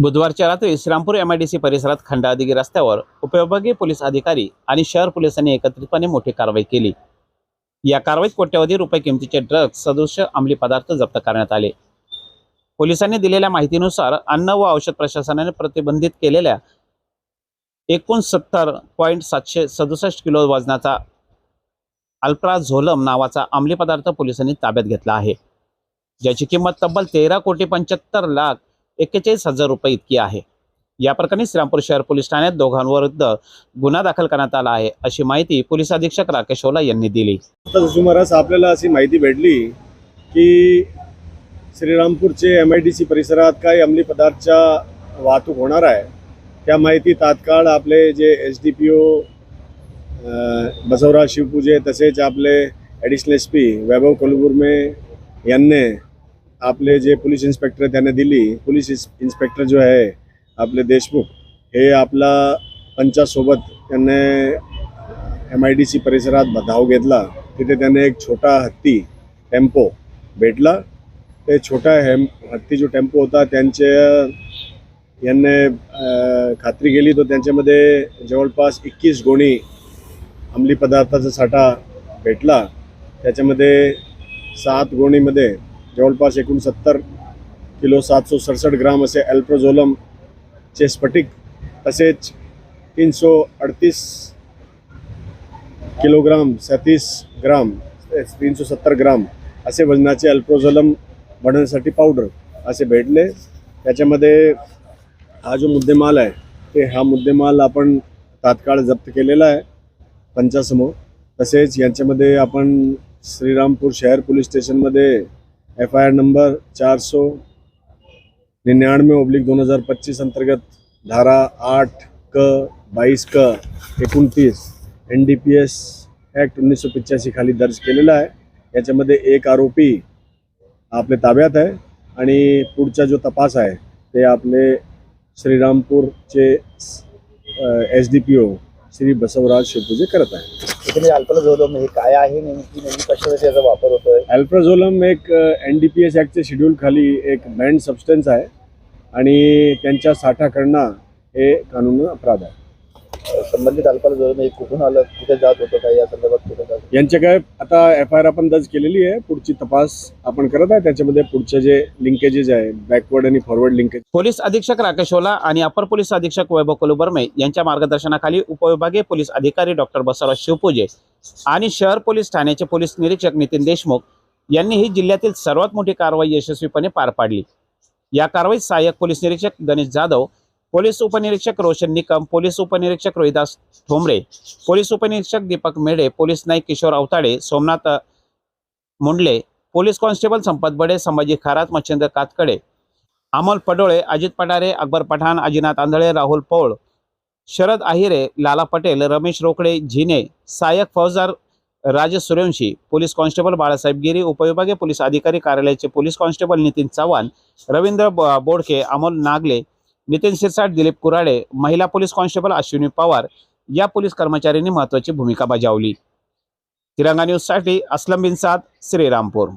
बुधवारच्या रात्री श्रीरामपूर सी परिसरात खंडादिगी रस्त्यावर उपविभागीय पोलीस अधिकारी आणि शहर पोलिसांनी एकत्रितपणे मोठी कारवाई केली. या कारवाईत कोट्यवधी रुपये किमतीचे ड्रग्ज सदृश्य अंमली पदार्थ जप्त करण्यात आले. पोलिसांनी दिलेल्या माहितीनुसार अन्न व औषध प्रशासनाने प्रतिबंधित केलेल्या एकोणसत्तर पॉईंट सातशे सदुसष्ट किलो वजनाचा अल्प्राझोलम नावाचा अंमली पदार्थ पोलिसांनी ताब्यात घेतला आहे. ज्याची किंमत तब्बल तेरा कोटी पंच्याहत्तर लाख एक्केचाळीस हजार रुपये इतकी आहे. या प्रकरणी श्रीरामपूर शहर पोलीस ठाण्यात दोघांविरुद्ध गुन्हा दाखल करण्यात आला आहे अशी माहिती पोलीस अधीक्षक राकेश ओला यांनी दिली. सुमारास आपल्याला अशी माहिती भेटली की श्रीरामपूरचे एम आय डी सी परिसरात काही अंमली पदार्थच्या वाहतूक होणार आहे. त्या माहिती तात्काळ आपले जे S D P O Basavaraj Shivpuje तसेच आपले additional S P Vaibhav Kolgurme यांनी आपले जे पोलीस इन्स्पेक्टर त्यांना दिली. पोलीस इन्स्पेक्टर जो आहे आपले देशमुख हे आपला पंचासोबत त्यांनी एम आय डी सी परिसरात धाव घेतला. तिथे त्याने एक छोटा हत्ती टेम्पो भेटला. ते छोटा हेम हत्ती जो टेम्पो होता त्यांचे यांनी खात्री केली. तर त्यांच्यामध्ये जवळपास एकवीस गोणी अंमली पदार्थाचा साठा भेटला. त्याच्यामध्ये सात गोणीमध्ये जवळपास एकोणसत्तर किलो सातशे सडसष्ट ग्राम असे अल्प्रोझोलमचे स्फटिक तसेच तीनशे अडतीस किलोग्राम सतीस ग्राम तीनशे सत्तर ग्राम असे वजनाचे अल्प्रोझोलम बनवण्यासाठी पावडर असे भेटले. त्याच्यामध्ये हा जो मुद्देमाल आहे ते हा मुद्देमाल आपण तात्काळ जप्त केलेला आहे पंचासमोर. तसेच यांच्यामध्ये आपण श्रीरामपूर शहर पोलीस स्टेशनमध्ये एफ आय आर नंबर चार सौ निन्यानवे ओब्लिक दोन हजार पच्चीस अंतर्गत धारा आठ क बाईस क एकोणतीस N D P S act उन्नीसशे पिच्याऐंशी खाली दर्ज केलेला आहे. याच्यामध्ये एक आरोपी आपल्या ताब्यात आहे आणि पुढचा जो तपास आहे ते आपले श्रीरामपूरचे S D P O Shri Basavaraj Shivpuje करत आहे. इथे अल्प्राझोलम हे काय आहे नेमकी नेमकी कशासाठी याचा वापर होतोय? अल्प्राझोलम एक एन डी पी एस ॲक्टच्या शेड्यूल खाली एक बँड सबस्टन्स आहे आणि त्यांच्या साठा करणं हे कानून अपराध आहे. संबंधित अल्पल हे कुठून आलं कुठे जात होतं काय या संदर्भात कुठे जात यांच्या काय आता एफ आय आर आपण दर्ज केलेली आहे पुढची तपास आपण करत आहे त्याच्यामध्ये पुढचे जे लिंकेजेस आहे बॅकवर्ड आणि फॉरवर्ड लिंकेज पोलीस अधीक्षक राकेश ओला आणि अपर पोलीस अधीक्षक वैभव कोलुबर्मे यांच्या मार्गदर्शनाखाली उपविभागीय पोलीस अधिकारी डॉक्टर बसवराज शिवपूजे आणि शहर पोलीस ठाण्याचे पोलीस निरीक्षक नितीन देशमुख यांनी ही जिल्ह्यातील सर्वात मोठी कारवाई यशस्वीपणे पार पाडली. या कारवाईत सहाय्यक पोलीस निरीक्षक गणेश जाधव पोलीस उपनिरीक्षक रोशन निकम पोलीस उपनिरीक्षक रोहिदास ठोंबरे पोलीस उपनिरीक्षक Deepak Medhe police Naik Kishor Awtade Somnath Mundle police constable Sampat Bade Sambhaji खारात Machhindra Katkade Amol Padole Ajit Pathare Akbar Pathan Ajinath आंधळे राहुल पौळ शरद आहिरे लाला पटेल रमेश रोकडे झिने सायक फौजदार राजेश सूर्यवंशी पोलीस कॉन्स्टेबल बाळासाहेब गिरी उपविभागीय पोलीस अधिकारी कार्यालयाचे पोलीस कॉन्स्टेबल नितीन चव्हाण रवींद्र ब- बोडके अमोल नागले नितीन शिरसाट दिलीप कुराडे महिला पोलीस कॉन्स्टेबल अश्विनी पवार या पोलीस कर्मचाऱ्यांनी महत्वाची भूमिका बजावली. तिरंगा न्यूजसाठी असलम बिन साद श्रीरामपूर.